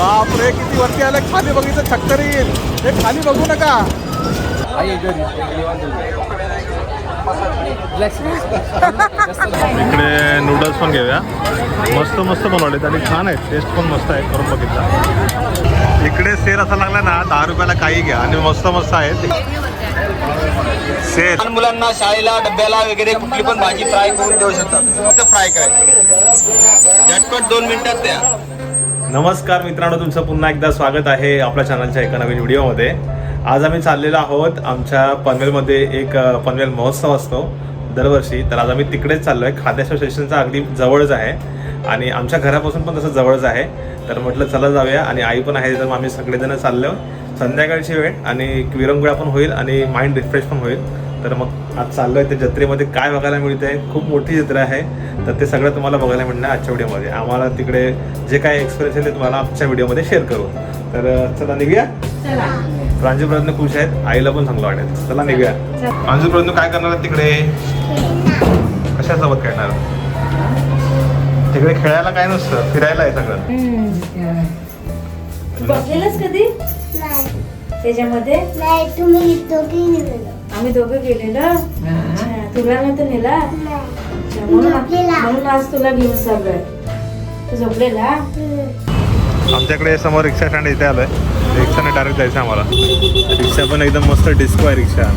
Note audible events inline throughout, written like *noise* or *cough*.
बापरे किती वरती आलं? खाली बघितलं छक्कर. येईल हे खाली बघू नका. इकडे नूडल्स पण घेऊया. मस्त मस्त बनवलेत आणि छान आहेत. टेस्ट पण मस्त आहे करून बघितला. इकडे सेल असा लागला ना दहा रुपयाला काही घ्या. आणि मस्त मस्त आहेत. सेल लहान मुलांना शाळेला डब्याला वगैरे कुठली पण भाजी फ्राय करून देऊ शकतात. फक्त फ्राय करायची. झटपट दोन मिनिटात द्या. नमस्कार मित्रांनो तुमचं पुन्हा एकदा स्वागत आहे आपल्या चॅनलच्या एका नवीन व्हिडिओमध्ये. आज आम्ही चाललेलो आहोत आमच्या पनवेलमध्ये एक पनवेल महोत्सव असतो दरवर्षी. तर आज आम्ही तिकडेच चाललो आहे खाद्याश्वर स्टेशनचा अगदी जवळच आहे आणि आमच्या घरापासून पण तसं जवळच आहे. तर म्हटलं चला जाऊया आणि आई पण आहे तर मग आम्ही सगळेजण चाललो संध्याकाळची वेळ आणि विरंगुळा पण होईल आणि माइंड रिफ्रेश पण होईल. तर मग आज चाललोय त्या जत्रेमध्ये काय बघायला मिळते खूप मोठी जत्रा आहे. तर ते सगळं तुम्हाला बघायला मिळणार आजच्या व्हिडिओमध्ये. आम्हाला तिकडे जे काय एक्सपिरियन्स आहे ते तुम्हाला आजच्या व्हिडिओमध्ये शेअर करू. तर चला निघूया? प्रांजू प्रयत्न खुश आहेत आईला पण चांगलं वाटेल. चला निघूया. प्रांजू प्रयत्न काय करणार आहेत तिकडे? कशासोबत खेळणार? तिकडे खेळायला काय नसतं? फिरायला आहे सगळं. तू बघलेलंस कधी त्याच्यामध्ये? नाही तुम्ही आम्ही दोघं गेलेलो. तुला नव्हतं नेला? म्हणून आज तुला घेऊन चाललोय. तू झोपलेला? आमच्याकडे समोर रिक्षा स्टँड इथे आलोय. रिक्षाने डायरेक्ट जायचं आम्हाला. रिक्षा पण एकदम मस्त डिस्को आहे रिक्षा.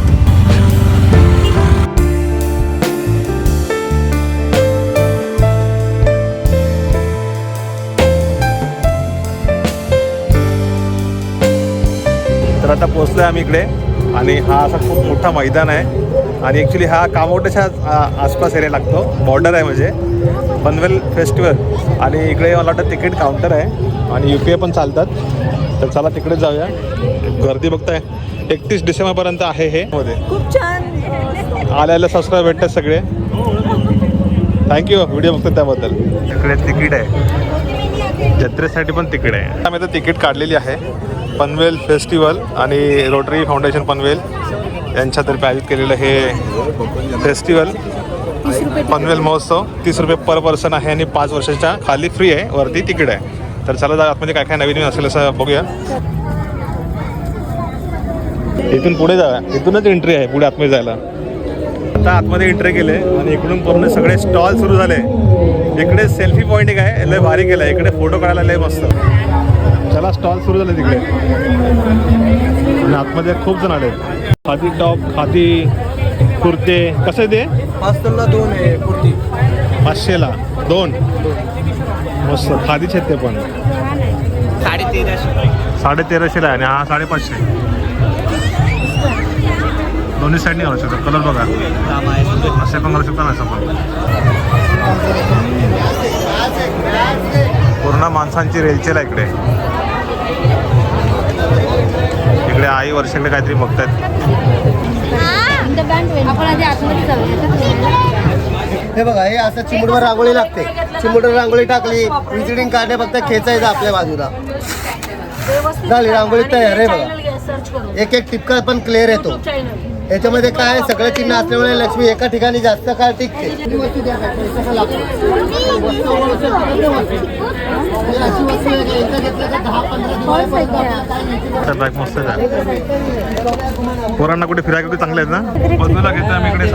तर आता पोचलोय आम्ही इकडे. आणि हा असा खूप मोठा मैदान आहे. आणि ॲक्च्युली हा कामोट्याच्या आ- आसपास एरिया लागतो. बॉर्डर आहे म्हणजे. पनवेल फेस्टिवल आणि इकडे मला वाटतं तिकीट काउंटर आहे. आणि यू पी आय पण चालतात. तर चला तिकडे जाऊया. गर्दी बघताय. एकतीस डिसेंबरपर्यंत आहे हे. मध्ये. खूप छान. आल्याला सबस्क्राईब भेटतात सगळे. थँक्यू व्हिडिओ बघतात त्याबद्दल. इकडे तिकीट आहे. जत्रेसाठी पण तिकीट आहे. आम्ही आता तिकीट काढलेली आहे. पनवेल फेस्टिवल आणि रोटरी फाउंडेशन पनवेल यांच्यातर्फे आयोजित केलेलं हे फेस्टिवल. पनवेल महोत्सव तीस रुपये पर पर्सन आहे आणि पाच वर्षाच्या खाली फ्री आहे वरती तिकीट आहे. तर चला जा आतमध्ये काय काय नवीन नवीन असेल असं बघूया. इथून पुढे जाऊया इथूनच एंट्री आहे पुढे आतमध्ये जायला. आता आतमध्ये एंट्री केले आणि इकडून पूर्ण सगळे स्टॉल सुरू झाले. इकडे सेल्फी पॉईंट एक आहे लय भारी केलं इकडे फोटो काढायला लय मस्त. चला स्टॉल सुरू झाले तिकडे. आणि आतमध्ये खूप जण आले. खादी टॉप खादी कुर्ते. कसं ते? पाच टनला दोन आहे कुर्ती. पाचशेला. दोन? मस्त. खादीचे आहेत ते पण. साडे तेराशे साडे तेराशेला आहे आणि हा साडेपाचशे. दोन्ही साईडनी घालू शकतो. कलर बघा. असे पण घालू शकता ना असं पण. पूर्ण माणसांची रेलचेल आहे इकडे. आपल्या आई वर्षाकडे काहीतरी बघतात हे बघा हे असं चिमुडवर रांगोळी लागते. चिमुडवर रांगोळी टाकली विजिटिंग कार्ड फक्त खेचायचं आपल्या बाजूला. झाली रांगोळी तयार आहे बघा. एक एक टिपका पण क्लिअर येतो याच्यामध्ये काय सगळं चिन्ह असल्यामुळे लक्ष्मी एका ठिकाणी जास्त काळ टिकते. पोरांना कुठे फिरायला कुठे चांगले आहेत ना? बदलूला घेतो आम्ही इकडे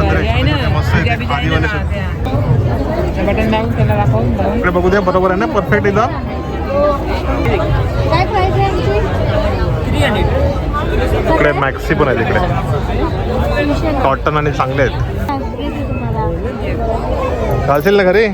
मस्त आदिवाले दाबून इकडे बघू दे बरोबर आहे ना? परफेक्ट एकदम काय प्राइस आहे आमची? इकडे मॅक्सी पण आहेत इकडे कॉटन आणि चांगले आहेत. घालशील ना घरी.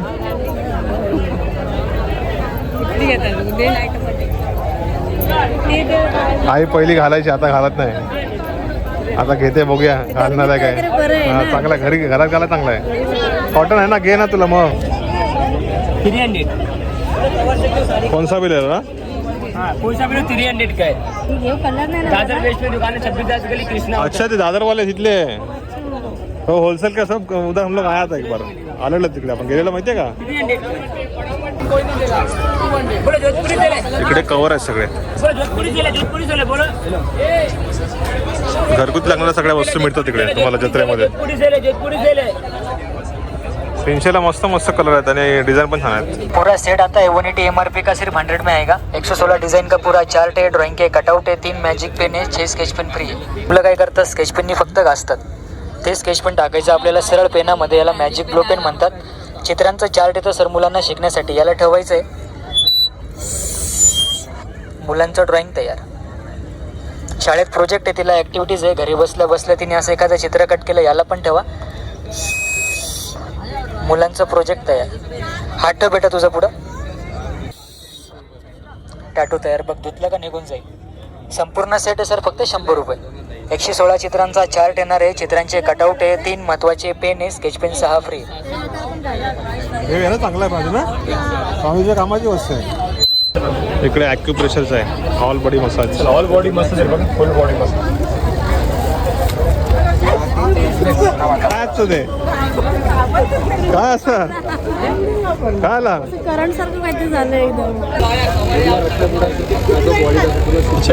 आई पहिली घालायची आता घालत नाही. आता घेते बघूया घालणार आहे काय. चांगला घरी घरात घाला चांगला आहे. कॉटन आहे ना घे ना तुला मग. थ्री हंड्रेड कोणसा बिल आहे ना हाँ कोई सा भी थ्री हंड्रेड का घेऊ कलर नाही दादर वेस्ट में दुकान है छब्बीस दास गली कृष्णा अच्छा ते दादर वाले तिथले हो। होलसेल का सब उधर हम लोग आया था एक बार। आलेलो तिकडे आपण गेलेलो माहितीये का? इकडे कवर आहेत सगळे। घरगुती लागणाऱ्या सगळ्या वस्तू मिळतात तिकडे तुम्हाला जत्रेमध्ये. तीनशेला मस्त मस्त कलर आहेत आणि डिझाईन पण छान आहेत. पूरा सेट आता है one eighty M R P का सिर्फ हंड्रेड में आएगा. 116 डिजाइन का पूरा चार्ट है ड्रॉइंग के कटआउट है तीन मॅजिक पेन आहे छे स्केच पेन फ्री आहे आपलं काय करतात? स्केच पेननी फक्त घासतात. ते स्केच पेन टाकायचं आपल्याला सरळ पेनामध्ये याला मॅजिक ब्लो पेन म्हणतात. चित्रांचं चार्ट येतं सर मुलांना शिकण्यासाठी. याला ठेवायचं आहे मुलांचं ड्रॉइंग तयार. शाळेत प्रोजेक्ट आहे तिला ॲक्टिव्हिटीज आहे. घरी बसल्या बसल्या तिने असं एखादं चित्र कट केलं याला पण ठेवा. मुलांचं प्रोजेक्ट तयार हात ठेव बेटा तुझं पुढं. टॅटू तयार बघ धुतलं का निघून जाईल. संपूर्ण सेट आहे सर फक्त शंभर रुपये. एकशे सोळा चित्रांचा चार्ट येणार आहे. चित्रांचे कटआउट आहे तीन महत्त्वाचे पेन आहे स्केच पेन सहा फ्री हे ना चांगला आहे पाहिजे ना? स्वामीच्या कामाची वस्तू आहे. इकडे ॲक्युप्रेशरचं आहे. All body massage all body massage आहे बघा फुल बॉडी मसाज काय असतं ते काय आला? करंट सारखं काहीतरी झालं एकदम.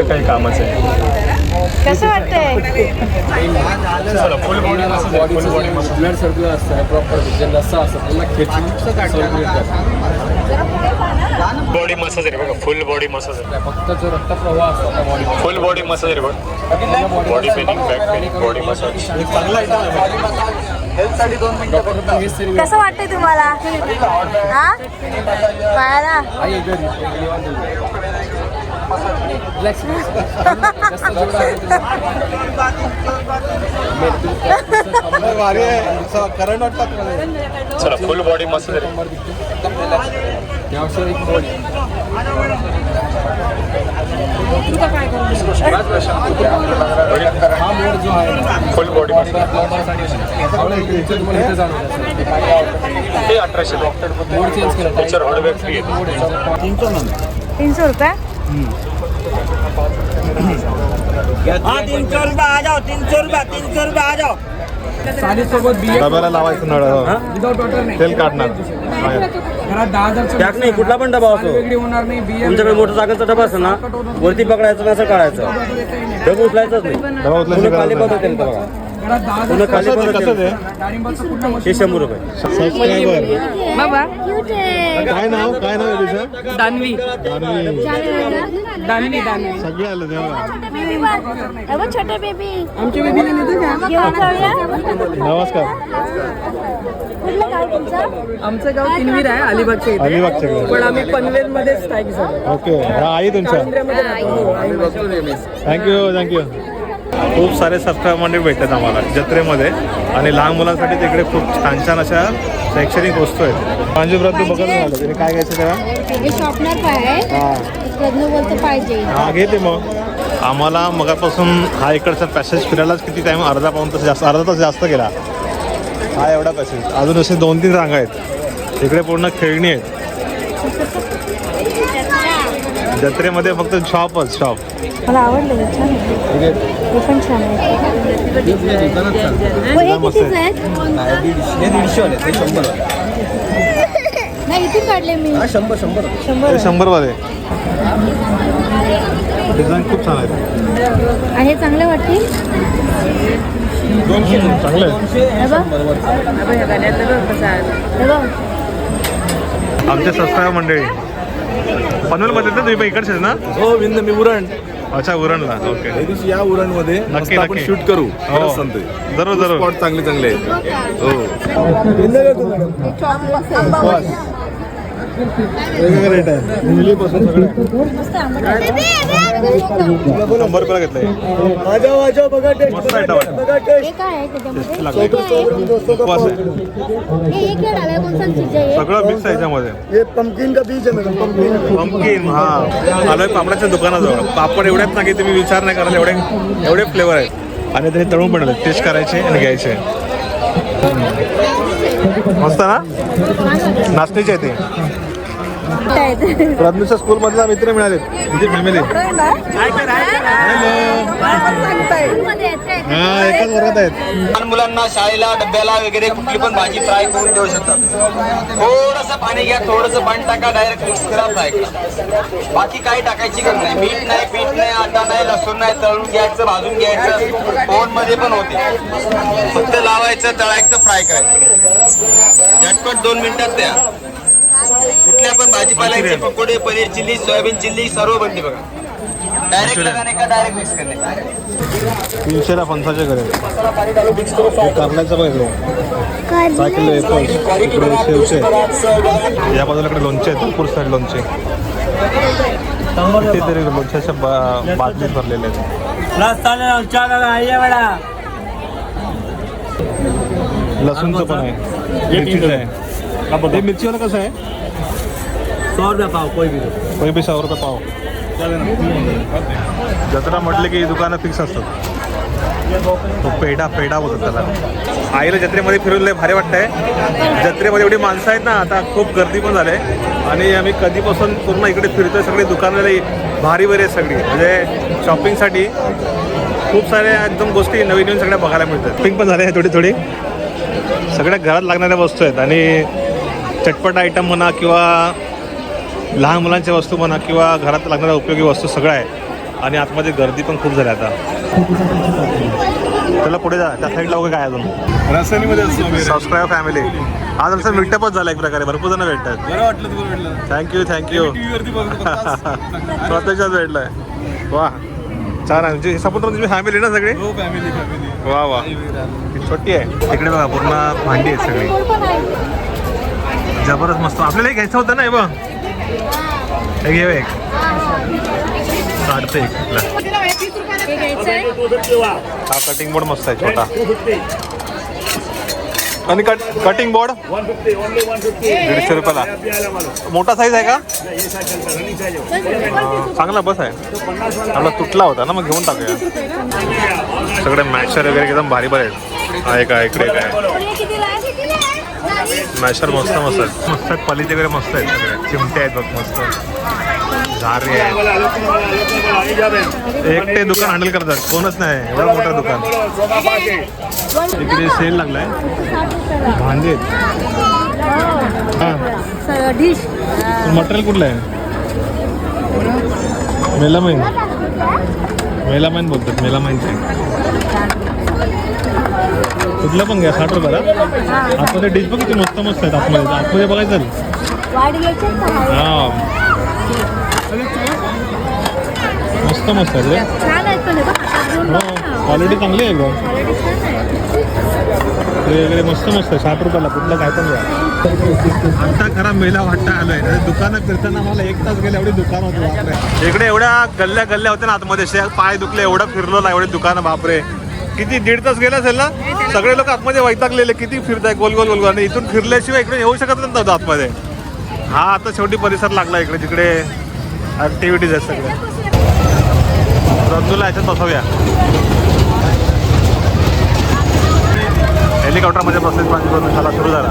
काही कामाचं आहे. कसं वाटतंय? ब्लड सर्क्युलर असतं प्रॉपर जे रस्सा असतो त्याला खेचून सर्क्युलेट करतात. बॉडी मसाज आहे बघा फुल बॉडी मसाज आहे. फक्त जो रक्तप्रवाह असतो त्या बॉडी फुल बॉडी मसाज आहे बघ. Body paining back paining body massage चांगला हेच तरी कसं वाटतंय तुम्हाला? हा? पायाला *laughs* चला फुल बॉडी मसाज आहे एक बॉडी हा मोड जो आहे फुल बॉडी मसाज आपल्या इथे तुम्हाला इथे जाणवत असेल. ते काय आवडतं. हे अठराशे मोड चेंज केलं त्याच्यावर हॉडबॅग फ्री आहे. मोड आहे. तीनशे रुपये? हाँ तीन सौ रुपये आ जाओ तीन सौ रुपये तीन सौ रुपये आ जाओ. डब्याला लावायचं नळ तेल काढणार. घरात दहा हजार त्यात नाही कुठला पण डबा असो. वेगळी होणार नाही बिया तुमच्याकडे मोटर सायकलचा डबा असतो ना वरती पकडायचं असं काढायचं? डबा उचलायचंच नाही. डबा उचलायची पूर्ण खाली बघा खाली हे शंभर रुपये. सबस्क्रायबर बाबा. काय नाव? काय नाव आहे तुझं? दानवी. दानवी. सगळे आले तेव्हा. छोटे बेबी आमच्या बेबीला नेतो का नमस्कार. तुमचं? आमचं गाव किनवीर आहे अलिबागच्या इथे. अलिबागच्या इथे. पण आम्ही पनवेल मध्ये स्थायिक झालो. ओके. हा आई तुमच्या? राहतो. हो. थँक्यू थँक्यू खूप सारे सबस्क्राईब मंडळी भेटतात आम्हाला जत्रेमध्ये. आणि लहान मुलांसाठी तिकडे खूप छान छान अशा शैक्षणिक वस्तू आहेत. कांजीव्रत तू बघत तिने काय घ्यायचं हे शॉपनर पाय आहे. हा. रत्न बोलतं पाहिजे. हा घेते मग. आम्हाला मगापासून हा इकडचा पॅसेज फिरायलाच किती टाईम अर्धा पाऊन तास जास्त अर्धा तास जास्त गेला हा एवढा पॅसेज अजून असे दोन तीन रांगा आहेत. इकडे पूर्ण खेळणी आहेत. जत्रेमध्ये फक्त शॉपच शॉप मला आवडलं छान आहे. पण छान आहे. कितीचं आहे. नाही इथून काढले मी. शंभर वाले डिझाईन खूप छान आहेत आहे चांगले वाटतील हे. हे आमचे सबस्क्राईब मंडळी. पनवेलमध्ये ना तुम्ही पण इकडचेच ना? हो विंद मी उरण. अच्छा उरणला. ओके. दिवशी या उरणमध्ये नक्की, आपण नक्की. शूट करू. हो. सांगतोय. जरूर जरूर. स्पॉट चांगले चांगले आहेत. हो रेट आहे मुलीपासून सगळे. शंभर रुपयाला घेतलंय. वाजव वाजव बघा टेस्ट मस्त आयटम आहे बघा टेस्ट हे काय आहे त्याच्यामध्ये. लागले. उपवास एक चीज? सगळं मिक्स आहे याच्यामध्ये. ये पंपकिन का बीज है मॅडम पंपकिन पंपकिन हा. आलोय पापडाच्या दुकानाजवळ. पापड एवढ्यात ना की तुम्ही विचार नाही कराल एवढे एवढे फ्लेवर आहेत. आणि ते तळून पण आले टेस्ट करायचे आणि घ्यायचे. मस्त ना? नाचणीचे आहे ते. काय स्कूल मधला मित्र मिळाले तुझी फॅमिली एकाच वर्गात आहेत. लहान मुलांना शाळेला डब्याला वगैरे कुठली पण भाजी फ्राय करून देऊ शकतात. थोडंसं पाणी घ्या थोडंसं पाणी टाका डायरेक्ट मिक्स करा फ्राय करा. बाकी काही टाकायची गरज नाही. मीठ नाही पीठ नाही आटा नाही लसूण नाही तळून घ्यायचं भाजून घ्यायचं ओव्हनमध्ये पण होते. फक्त लावायचं तळायचं फ्राय करायचं. झटपट दोन मिनिटात द्या. कुठल्या पण भाजीपाल्याचे पकोडे पनीर चिल्ली सोयाबीन चिल्ली सर्व बनते बघा. डायरेक्ट लगाने का डायरेक्ट मिक्स करने का तीनशेला फणसाचे घरे कारल्याचं इकडे. काय किलो एप्पल इकडे शेवचे या बाजूला इकडे लोणचे आहेत भरपूर सारे लोणचे. कितीतरी लोणच्याच्या बादलीत भरलेले आहेत. लसूणचं पण आहे. मिरचीचं आहे. ते मिरचीवाला कसं आहे? सौ रुपया पाव कोई भी कोई बी सौ रुपये पाव. जत्रा म्हटले की दुकानं फिक्स असतात. तो पेढा पेढा बोलतात त्याला. आईला जत्रेमध्ये फिरून लय भारी वाटतंय. जत्रेमध्ये एवढी माणसं आहेत ना आता खूप गर्दी पण झाली आणि आम्ही कधीपासून पूर्ण इकडे फिरतोय सगळी दुकानं लई भारी भारी आहेत सगळी. म्हणजे शॉपिंगसाठी खूप साऱ्या एकदम गोष्टी नवीन नवीन सगळ्या बघायला मिळतात. शॉपिंग पण आहे थोडी थोडी. सगळ्या घरात लागणाऱ्या वस्तू आहेत आणि चटपट आयटम म्हणा किंवा लहान मुलांच्या वस्तू म्हणा किंवा घरात लागणाऱ्या उपयोगी वस्तू सगळ्या आहे आणि आतमध्ये गर्दी पण खूप झाली आता. त्याला पुढे जा. त्या साईडला वगैरे काय अजून. सबस्क्राईब फॅमिली आज आमचं मिटअपच झालं एक प्रकारे. भरपूर जण भेटतात. Thank you thank you. *laughs* प्रत्यक्षात भेटलंय. वा. छान आहे. म्हणजे सपोर्ट तुमची फॅमिली ना सगळी? फॅमिली फॅमिली वा वा. छोटी आहे. तिकडे बघा पूर्ण भांडी आहेत सगळी. जबरदस्त मस्त. आपल्याला घ्यायचं होतं ना हे बघ. हे घे एक. काढतो एक कुठला. आहे हा कटिंग बोर्ड मस्त आहे छोटा. आणि कट कटिंग बोर्ड दीडशे रुपयाला. मोठा साईज आहे का? चांगला बस आहे. आपला तुटला होता ना मग घेऊन टाकूया. सगळे मॅशर वगैरे एकदम भारी भारी आहेत. आहे का इकडे काय मॅशर मस्त मस्त आहेत. मस्त आहेत क्वालिटी वगैरे मस्त आहेत. चिमटे आहेत बघ मस्त. झारे आहेत एकटे दुकान हँडल करतात. कोणच नाही. एवढं मोठं दुकान. इकडे सेल लागलाय. भांडे हा. मटेरियल कुठलं आहे? मेलामाईन. मेलामाईन बोलतात. मेलामाईनचे. कुठलं पण घ्या. साठ रुपयाला. आतमध्ये डिश बघ किती मस्त मस्त आहेत आतमध्ये. आतमध्ये बघायचं हा. मस्त मस्त आहेत रे. छान आहेत पण हे बघ, हातात घेऊन बघ हो ना. क्वालिटी चांगली आहे आहे. वगैरे मस्त मस्त आहे. साठ रुपयाला कुठलं काय पण घ्या. आता खरा मेला वाटता आलोय. दुकानं फिरताना मला एक तास गेले एवढी दुकान होती बापरे. इकडे एवढ्या गल्ल्या गल्ल्या होत्या ना आतमध्ये. पाय दुखले एवढं फिरलो ना एवढी दुकानं बापरे. किती दीड तास गेला असेल ना? सगळे लोक आतमध्ये वैतागलेले. किती फिरताय गोल गोल गोल गोल. आणि इथून फिरल्याशिवाय इकडे येऊ शकत नव्हतं आतमध्ये. हा आता शेवटी परिसर लागला इकडे जिकडे ऍक्टिव्हिटीज आहेत सगळ्या रंजूला याच्यात बसवूया. हेलिकॉप्टरमध्ये बसलेत माझी झाला सुरू झाला.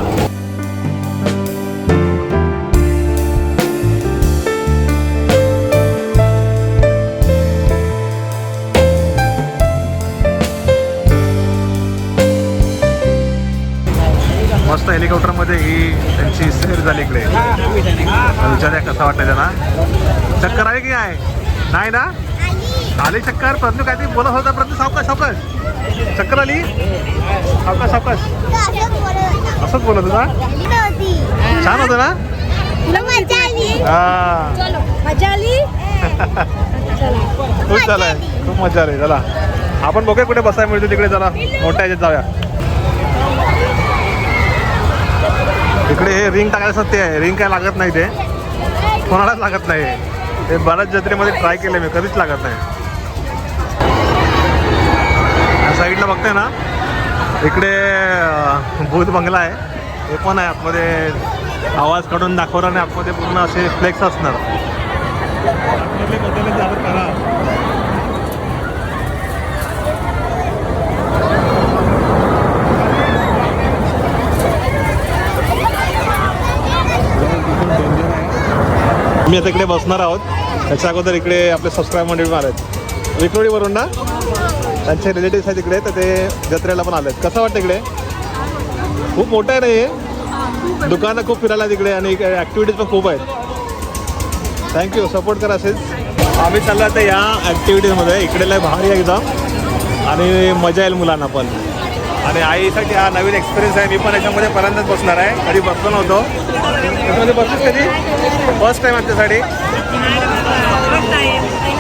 आली चक्कर प्रज्ञू काहीतरी बोलत होता प्रज्ञू सावकाश सावकाश. चक्कर आली सावकाश सावकाश. असंच बोलत होता? छान होतं ना? हा. खूप झालंय. खूप मजा आली. चला. आपण बघूया कुठे बसायला मिळतो तिकडे. चला. मोठ्या ह्याच्यात जाऊया. इकडे हे रिंग टाकायला सत्य आहे. रिंग काय लागत नाही ते. कोणालाच लागत नाही हे. बऱ्याच जत्रेमध्ये ट्राय केले मी. कधीच लागत नाही. साईडला बघताय ना इकडे भूत बंगला आहे. हे पण आहे आतमध्ये. आवाज काढून दाखवणार आणि आतमध्ये पूर्ण असे फ्लेक्स असणार. मी आता इकडे बसणार आहोत. त्याच्या अगोदर इकडे आपले सबस्क्राईब मंडळी आहेत. विक्रोडीवरून ना? त्यांचे रिलेटिव्ह आहेत इकडे तर ते जत्रेला पण आलेत. कसं वाटतं इकडे? खूप मोठं आहे ना हे? दुकानं खूप फिरायला तिकडे आणि ॲक्टिव्हिटीज पण खूप आहेत. थँक्यू सपोर्ट करा असेच आम्ही चाललो आता या ॲक्टिव्हिटीजमध्ये इकडे लय भारी आहे एकदम. आणि मजा येईल मुलांना पण. आणि आईसाठी हा नवीन एक्सपिरियन्स आहे. मी पण याच्यामध्ये पर्यंतच बसणार आहे. कधी बसलो नव्हतो. त्याच्यामध्ये बसलीस कधी? फर्स्ट टाइम आमच्यासाठी.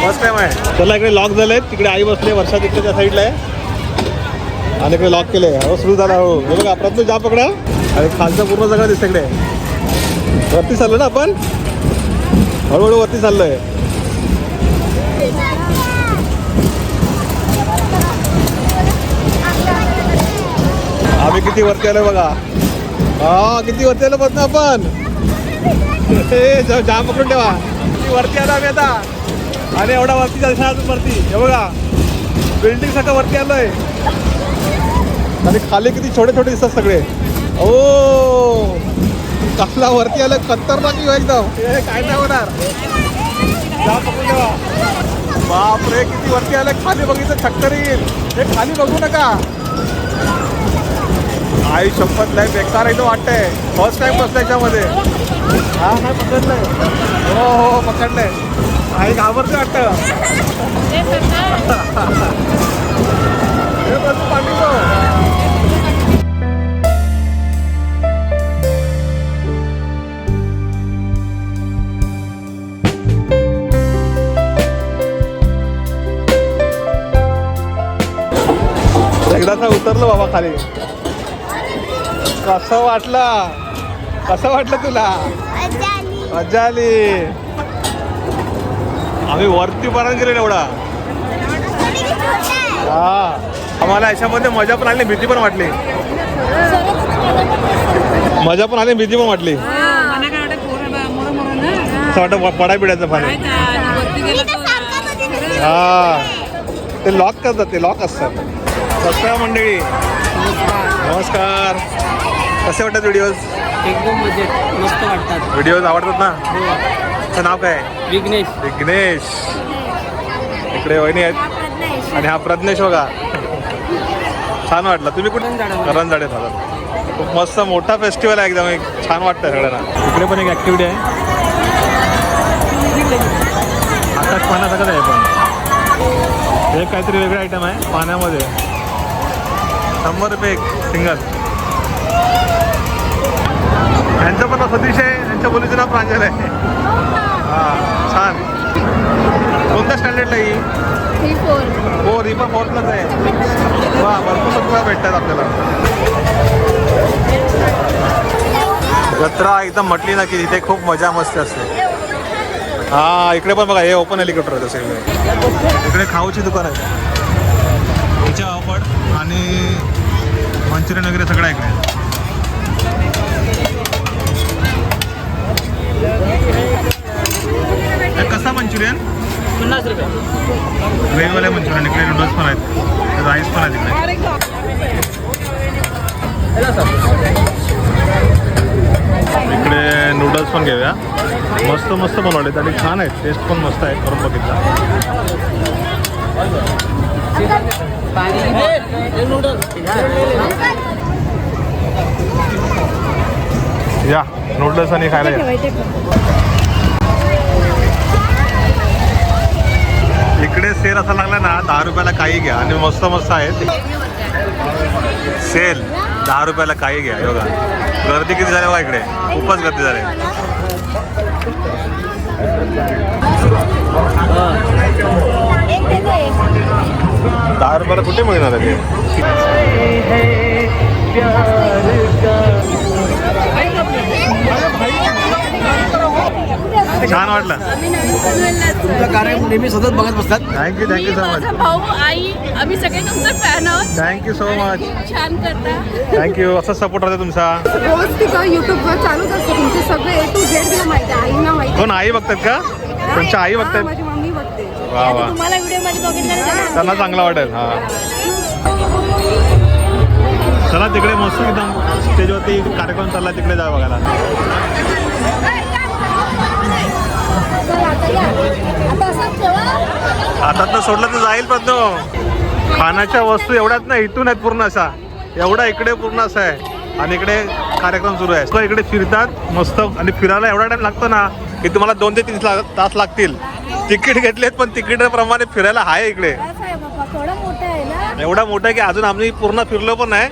फर्स्ट टाइम आहे इकडे लॉक झाले तिकडे आई बसले वर्षा तिकडे त्या साईडला आहे. आणि इकडे लॉक केले हो सुरू झाला हो. हे बघा प्रयत्न जा पकडा. आणि खालचं पूर्ण सगळं दिसतं इकडे. वरती चाललो ना आपण? हळूहळू वरती चाललोय. आम्ही किती वरती आलो बघा. हा किती वरती आलो बघ ना आपण. *laughs* जा- जाम पकडून ठेवा. वरती आलो आम्ही आता. आणि एवढा वरती जायचं अजून वरती. हे बघा बिल्डिंग सगळं वरती आलोय. आणि खाली किती छोटे छोटे दिसतात सगळे. ओ कसला वरती आलं खतरनाक येऊ हो एकदम. हे काय नाही होणार? जा बापरे किती वरती आलं खाली बघितलं चक्कर येईल हे खाली बघू नका. आई शपथ नाही बेकार आहे वाटतंय. फर्स्ट टाइम बसलं याच्यामध्ये. हा नाही पकडलंय. हो, हो हो पकडलंय. आई घाबरते वाटतं. हे बस पाणी एकदाचा उतरलो बाबा खाली. कसं वाटलं. कसं वाटलं तुला? मजा आली. आम्ही वरती पर्यंत गेलो एवढा. हा. आम्हाला याच्यामध्ये मजा पण आली भीती पण वाटली. मजा पण आली भीती पण वाटली. वाटत पडाय पिढ्याचं पाणी. हा. ते लॉक करतात ते लॉक असतात. नमस्कार मंडळी. नमस्कार. कसे वाटतात व्हिडिओज एकदम मजेत मस्त वाटतात. व्हिडिओज आवडतात ना? तुझं नाव काय? आहे? विघ्नेश. विघ्नेश. इकडे वहिनी आहेत. आणि हा प्रज्ञेश बघा. छान वाटलं. तुम्ही कुठे? करण झाडे झालं. खूप मस्त मोठा फेस्टिवल आहे एकदम. एक छान वाटतं सगळ्यांना. इकडे पण एक ॲक्टिव्हिटी आहे. आकाश पाण्यासारखंच आहे पण? हे काहीतरी वेगळं आयटम आहे पाण्यामध्ये. शंभर रुपये एक सिंगल यांचं पण सतीश आहे यांच्या मुलीचं नाव प्रांजल आहे. हां छान. कोणत्या स्टँडर्डला ही? हो ही पण फोर्थलाच आहे. वा भरपूर सत्वा भेटतात आपल्याला. जत्रा एकदम म्हटली ना की तिथे खूप मजा मस्ती असते. हा इकडे पण बघा हे ओपन हेलिकॉप्टर आहे तसे. इकडे खाऊची दुकान आहे. तिच्या ऑफर आणि मंचुरियन वगैरे सगळं आहे इकडे. मंचुरियन? पन्नास रुपये. वेगवेगळे मंचुरियन इकडे नूडल्स पण आहेत. राईस पण आहेत इकडे इकडे नूडल्स पण घेऊया. मस्त मस्त बनवलेत आणि छान आहेत. टेस्ट पण मस्त आहे. करून बघितला. या नूडल्स आणि खायला या. इकडे सेल असा लागला ना दहा रुपयाला काही घ्या. आणि मस्त मस्त आहेत. सेल दहा रुपयाला काही घ्या. योगा बघा. गर्दी किती झाली बघा इकडे. खूपच गर्दी झाली. दहा रुपयाला कुठे मिळणार आहे छान वाटलं. तुमचं कार्य नेहमी सतत बघत बसतात. थँक्यू थँक्यू सो मच भाऊ आई आम्ही सगळे तुमचे फॅन आहोत. थँक्यू सो मच छान करता. थँक्यू असं सपोर्ट राहते तुमचा. रोज तिथं युट्यूबवर चालूच असतं. तुमचे सगळे ए टू झेड तिला माहिती आहे. आईना माहिती कोण? आई बघतात का? तुमच्या आई. बघतात? माझी मम्मी बघते. वा वा. तुम्हाला व्हिडिओमध्ये बघितलं त्यांना चांगलं वाटेल हा. चला तिकडे मस्त एकदम स्टेजवरती कार्यक्रम चालला तिकडे जा बघायला. हातात सोडलं तर जाईल पण तो खाण्याच्या वस्तू एवढ्याच ना इथून आहेत पूर्ण असा. एवढा इकडे पूर्ण असा आहे. आणि इकडे कार्यक्रम सुरू आहे. इकडे फिरतात मस्त. आणि फिरायला एवढा टाइम लागतो ना की तुम्हाला दोन ते तीन तास लागतील. तिकीट घेतलेत पण तिकीटाप्रमाणे फिरायला आहे इकडे. एवढा मोठा आहे की अजून आम्ही पूर्ण फिरलो पण नाही.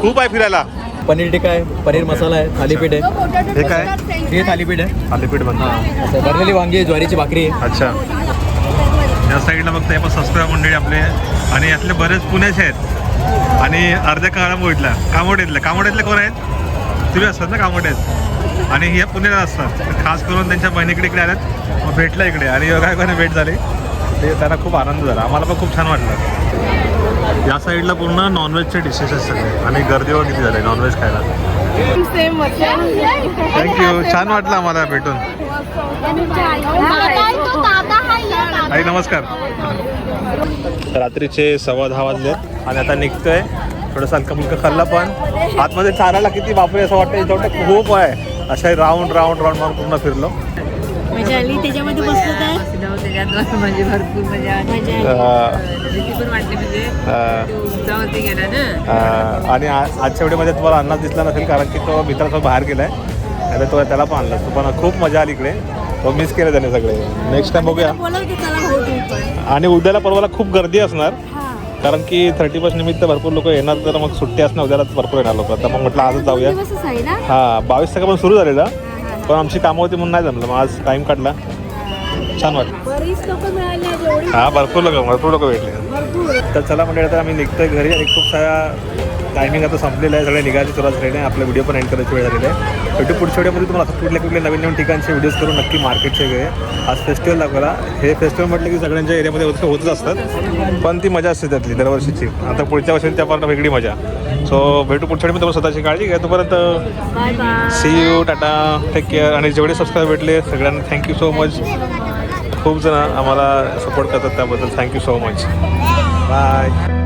खूप आहे फिरायला. पनीर टिक्का आहे पनीर मसाला आहे थालीपीठ आहे. हे काय? हे थालीपीठ आहे. थालीपीठ बनतं असं भरलेली वांगी आहे ज्वारीची भाकरी आहे. अच्छा. या साईडला बघता हे पण सस्त्या मंडळी आपले. आणि यातले बरेच पुण्याचे आहेत. आणि अर्ध्या काळामोडीतल्या कामोड्यातल्या कामोड्यातले कोण आहेत? तुम्ही असतात ना कामोड्यात आणि हे पुण्याला असतात. खास करून त्यांच्या बहिणीकडे इकडे आल्यात. मग भेटलं इकडे. आणि योगायोगाने भेट झाली. ते त्यांना खूप आनंद झाला. आम्हाला पण खूप छान वाटलं. या साईडला पूर्ण नॉनव्हेजचे डिशेस आहेत सगळे. आणि गर्दी वगैरे किती झाले? नॉनव्हेज खायला? थँक्यू छान वाटलं आम्हाला भेटून. आई नमस्कार. रात्रीचे सव्वा दहा वाजलेत आणि आता निघतोय. थोडंसं हलका फुलका खाल्ला पण. आतमध्ये चालायला किती बापरे असं वाटतं इथं खूप आहे. अशा राऊंड राऊंड राऊंड मारून पूर्ण फिरलो. मजा आली. त्याच्यामध्ये बसलो तर त्याच्यात म्हणजे भरपूर मजा आली. अं, भीती पण वाटली म्हणजे उंचावरती गेला ना. आणि आजच्या व्हिडिओमध्ये तुम्हाला अन्नाच दिसला नसेल कारण की तो मित्रासोबत बाहेर गेलाय. तर तो त्याला पण आणला तो पण खूप मजा आली इकडे. तो मिस केले त्याने सगळे. नेक्स्ट टाइम बघूया. आणि उद्याला परवाला खूप गर्दी असणार. कारण की थर्टी फर्स्ट निमित्त भरपूर लोक येणार. तर मग सुट्टी असणार. उद्याला भरपूर येणार लोक. तर मग म्हटलं आजच जाऊया. हा. बावीस टक्का पण सुरू झालेला. पण आमची कामं होती म्हणून नाही जमलं. मग आज टाइम काढला. छान वाटलं. बरीच लोक मिळाली आज एवढी. हा भरपूर लोक भरपूर लोक भेटले. तर चला म्हणजे आता आम्ही निघतोय घरी. आणि खूप साऱ्या टायमिंग आता संपलेलं आहे सगळे निघायची सुरुवात झालेली आहे आपला व्हिडिओ पण एंड करायची वेळ झालेली आहे. शेवटी पुढच्या व्हिडिओमध्ये तुम्हाला असं कुठले कुठले नवीन नवीन ठिकाणचे व्हिडिओज करून नक्की मार्केटचे वगैरे आज फेस्टिवल दाखवला. हे फेस्टिवल म्हटलं की सगळ्यांच्या एरियामध्ये होत होतच असतात. पण ती मजा असते त्यातली दरवर्षीची. आता पुढच्या वर्षी त्या पार्ट वेगळी मजा. सो भेटू पुढच्या वेळी. तुम्हाला स्वतःची काळजी घ्या तोपर्यंत see you tata take care आणि जेवढे सबस्क्राईब भेटले सगळ्यांना थँक्यू सो मच खूप जण आम्हाला सपोर्ट करतात त्याबद्दल. Thank you so much bye